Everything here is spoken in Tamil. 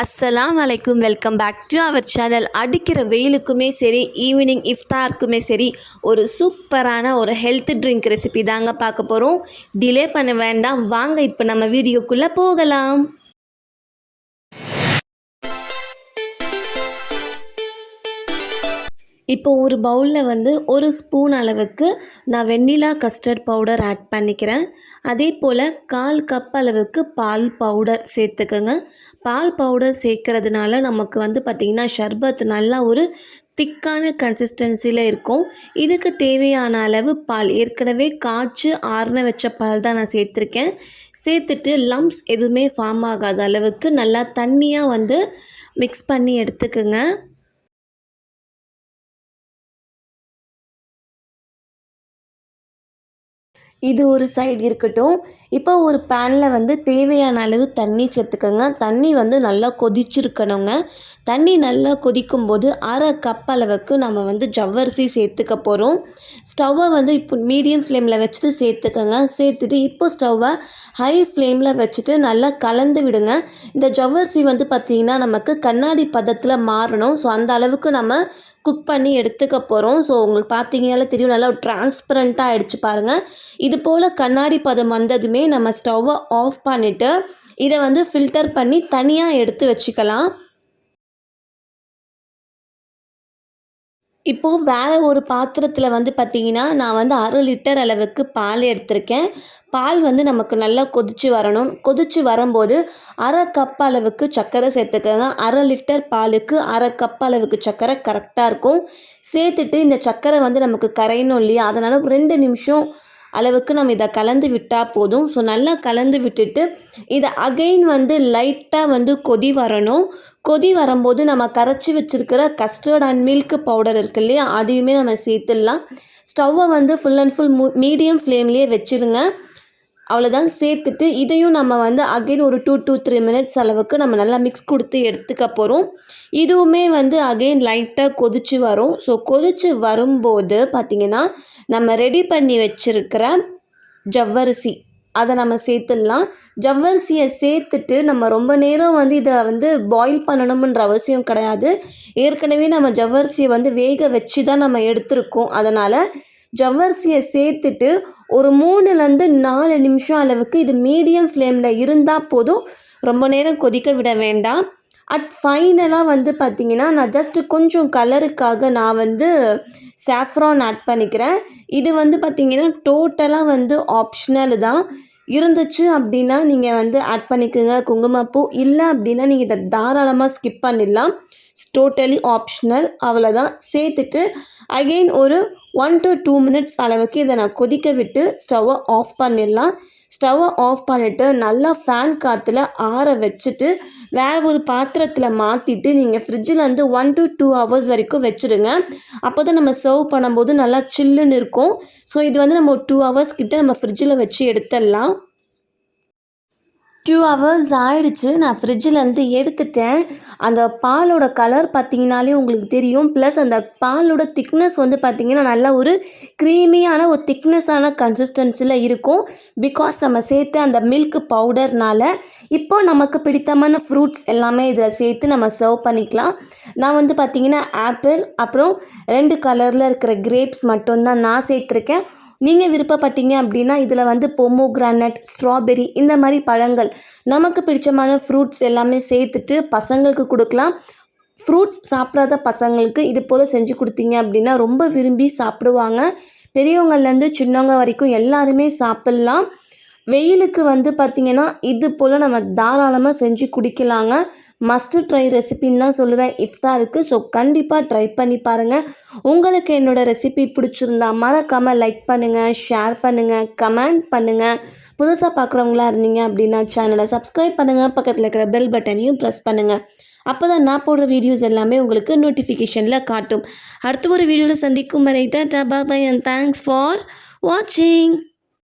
அஸ்ஸலாம் வலைக்கும் welcome back to our channel அடிக்கிற வெயிலுக்குமே சரி ஈவினிங் இஃப்தாருக்குமே சரி ஒரு சூப்பரான ஒரு ஹெல்த் ட்ரிங்க் ரெசிபி தாங்க பார்க்க போகிறோம் டிலே பண்ண வேண்டாம். வாங்க இப்போ நம்ம வீடியோக்குள்ளே போகலாம். இப்போ ஒரு பவுலில் வந்து ஒரு ஸ்பூன் அளவுக்கு நான் வெண்ணிலா கஸ்டர்ட் பவுடர் ஆட் பண்ணிக்கிறேன். அதே போல் கால் கப் அளவுக்கு பால் பவுடர் சேர்த்துக்கோங்க. பால் பவுடர் சேர்க்கறதுனால நமக்கு வந்து பார்த்திங்கன்னா ஷர்பத் நல்லா ஒரு திக்கான கன்சிஸ்டன்சியில் இருக்கும். இதுக்கு தேவையான அளவு பால். ஏற்கனவே காய்ச்சி ஆறுன வச்ச பால் தான் நான் சேர்த்துருக்கேன். சேர்த்துட்டு லம்ப்ஸ் எதுவுமே ஃபார்ம் ஆகாத அளவுக்கு நல்லா தண்ணியாக வந்து மிக்ஸ் பண்ணி எடுத்துக்கோங்க. இது ஒரு சைடு இருக்கட்டும். இப்போ ஒரு பேனில் வந்து தேவையான அளவு தண்ணி சேர்த்துக்கோங்க. தண்ணி வந்து நல்லா கொதிச்சிருக்கணுங்க. தண்ணி நல்லா கொதிக்கும் போது அரை கப் அளவுக்கு நம்ம வந்து ஜவ்வரிசி சேர்த்துக்க போகிறோம் ஸ்டவ்வை வந்து இப்போ மீடியம் ஃப்ளேமில் வச்சுட்டு சேர்த்துக்கோங்க. சேர்த்துட்டு இப்போ ஸ்டவ்வை ஹை ஃப்ளேமில் வச்சுட்டு நல்லா கலந்து விடுங்க. இந்த ஜவ்வரிசி வந்து பார்த்திங்கன்னா நமக்கு கண்ணாடி பதத்தில் மாறணும். ஸோ அந்த அளவுக்கு நம்ம குக் பண்ணி எடுத்துக்க போகிறோம் ஸோ உங்களுக்கு பார்த்தீங்கனால தெரியும். நல்லா டிரான்ஸ்பரண்ட்டாக ஆகிடுச்சு பாருங்கள் இது இது போல் கண்ணாடி பதம் வந்ததுமே நம்ம ஸ்டவ்வை ஆஃப் பண்ணிவிட்டு இதை வந்து ஃபில்டர் பண்ணி தனியாக எடுத்து வச்சுக்கலாம். இப்போது வேறு ஒரு பாத்திரத்தில் வந்து பார்த்திங்கன்னா நான் வந்து அரை லிட்டர் அளவுக்கு பால் எடுத்திருக்கேன். பால் வந்து நமக்கு நல்லா கொதித்து வரணும். கொதித்து வரும்போது அரை கப் அளவுக்கு சர்க்கரை சேர்த்துக்கோங்க. அரை லிட்டர் பாலுக்கு அரை கப் அளவுக்கு சர்க்கரை கரெக்டாக இருக்கும். சேர்த்துட்டு இந்த சர்க்கரை வந்து நமக்கு கரையணும் இல்லையா? அதனால் ரெண்டு நிமிஷம் அளவுக்கு நம்ம இதை கலந்து விட்டால் போதும். ஸோ நல்லா கலந்து விட்டுட்டு இதை அகெயின் வந்து லைட்டாக வந்து கொதி வரணும். கொதி வரும்போது நம்ம கரைச்சி வச்சுருக்கிற கஸ்டர்ட் அண்ட் மில்க் பவுடர் இருக்கு இல்லையா அதையுமே நம்ம சேர்த்துடலாம். ஸ்டவ்வை வந்து ஃபுல் அண்ட் ஃபுல் மீடியம் ஃப்ளேம்லேயே வச்சுருங்க. அவ்வளோதான் சேர்த்துட்டு இதையும் நம்ம வந்து அகெயின் ஒரு டூ டூ த்ரீ மினிட்ஸ் அளவுக்கு நம்ம நல்லா மிக்ஸ் கொடுத்து எடுத்துக்க போகிறோம் இதுவுமே வந்து அகெயின் லைட்டாக கொதிச்சு வரும். ஸோ கொதிச்சு வரும்போது பார்த்திங்கன்னா நம்ம ரெடி பண்ணி வச்சுருக்கிற ஜவ்வரிசி அதை நம்ம சேர்த்துடலாம். ஜவ்வரிசியை சேர்த்துட்டு நம்ம ரொம்ப நேரம் வந்து இதை வந்து பாயில் பண்ணணும்ன்ற அவசியம் கிடையாது. ஏற்கனவே நம்ம ஜவ்வரிசியை வந்து வேக வச்சு தான் நம்ம எடுத்திருக்கோம். அதனால் ஜவ்வரிசியை சேர்த்துட்டு ஒரு மூணுலேருந்து நாலு நிமிஷம் அளவுக்கு இது மீடியம் ஃப்ளேமில் இருந்தால் போதும். ரொம்ப நேரம் கொதிக்க விட வேண்டாம். அட் ஃபைனலாக வந்து பார்த்திங்கன்னா நான் ஜஸ்ட்டு கொஞ்சம் கலருக்காக நான் வந்து சாஃப்ரான் ஆட் பண்ணிக்கிறேன். இது வந்து பார்த்திங்கன்னா டோட்டலாக வந்து ஆப்ஷனல் தான். இருந்துச்சு அப்படின்னா நீங்கள் வந்து ஆட் பண்ணிக்கோங்க. குங்குமப்பூ இல்லை அப்படின்னா நீங்கள் இதை தாராளமாக ஸ்கிப் பண்ணிடலாம். டோட்டலி ஆப்ஷனல் அவ்வளோதான் சேர்த்துட்டு அகெயின் ஒரு ஒன் டு டூ மினிட்ஸ் அளவுக்கு இதை நான் கொதிக்க விட்டு ஸ்டவ்வை ஆஃப் பண்ணிடலாம். ஸ்டவ்வை ஆஃப் பண்ணிவிட்டு நல்லா ஃபேன் காற்றுல ஆற வச்சுட்டு வேறு ஒரு பாத்திரத்தில் மாற்றிட்டு நீங்கள் ஃப்ரிட்ஜில் வந்து ஒன் டு டூ ஹவர்ஸ் வரைக்கும் வச்சுருங்க. அப்போ தான் நம்ம சர்வ் பண்ணும்போது நல்லா சில்லுன்னு இருக்கும். ஸோ இது வந்து நம்ம டூ ஹவர்ஸ் கிட்ட நம்ம ஃப்ரிட்ஜில் வச்சு எடுத்துடலாம். டூ ஹவர்ஸ் ஆயிடுச்சு. நான் ஃப்ரிட்ஜிலேருந்து எடுத்துட்டேன். அந்த பாலோட கலர் பார்த்தீங்கனாலே உங்களுக்கு தெரியும். ப்ளஸ் அந்த பாலோட திக்னஸ் வந்து பார்த்திங்கன்னா நல்லா ஒரு க்ரீமியான ஒரு திக்னஸான கன்சிஸ்டன்சியில் இருக்கும். பிகாஸ் நம்ம சேர்த்து அந்த மில்க் பவுடர்னால் இப்போ நமக்கு பிடித்தமான ஃப்ரூட்ஸ் எல்லாமே இதில் சேர்த்து நம்ம சர்வ் பண்ணிக்கலாம். நான் வந்து பார்த்திங்கன்னா ஆப்பிள் அப்புறம் ரெண்டு கலரில் இருக்கிற கிரேப்ஸ் மட்டும்தான் நான் சேர்த்துருக்கேன். நீங்கள் விருப்பப்பட்டீங்க அப்படின்னா இதில் வந்து பொம்மோ கிரானட் ஸ்ட்ராபெரி இந்த மாதிரி பழங்கள் நமக்கு பிடிச்சமான ஃப்ரூட்ஸ் எல்லாமே சேர்த்துட்டு பசங்களுக்கு கொடுக்கலாம். ஃப்ரூட்ஸ் சாப்பிடாத பசங்களுக்கு இது போல் செஞ்சு கொடுத்தீங்க அப்படின்னா ரொம்ப விரும்பி சாப்பிடுவாங்க. பெரியவங்கள்லேருந்து சின்னவங்க வரைக்கும் எல்லாருமே சாப்பிட்லாம். வெயிலுக்கு வந்து பார்த்திங்கன்னா இது போல் நம்ம தாராளமாக செஞ்சு குடிக்கலாங்க. மஸ்ட்டு ட்ரை ரெசிபின்னு தான் சொல்லுவேன். இஃப்தாருக்கு ஸோ கண்டிப்பாக ட்ரை பண்ணி பாருங்கள் உங்களுக்கு என்னோடய ரெசிபி பிடிச்சிருந்தா மறக்காமல் லைக் பண்ணுங்கள் ஷேர் பண்ணுங்கள் கமெண்ட் பண்ணுங்கள் புதுசாக பார்க்குறவங்களா இருந்தீங்க அப்படின்னா சேனலை சப்ஸ்கிரைப் பண்ணுங்கள் பக்கத்தில் இருக்கிற பெல் பட்டனையும் ப்ரெஸ் பண்ணுங்கள் அப்போ தான் நான் போடுற வீடியோஸ் எல்லாமே உங்களுக்கு நோட்டிஃபிகேஷனில் காட்டும். அடுத்த ஒரு வீடியோவில் சந்திக்கும் வரை tata bye bye and thanks for வாட்சிங்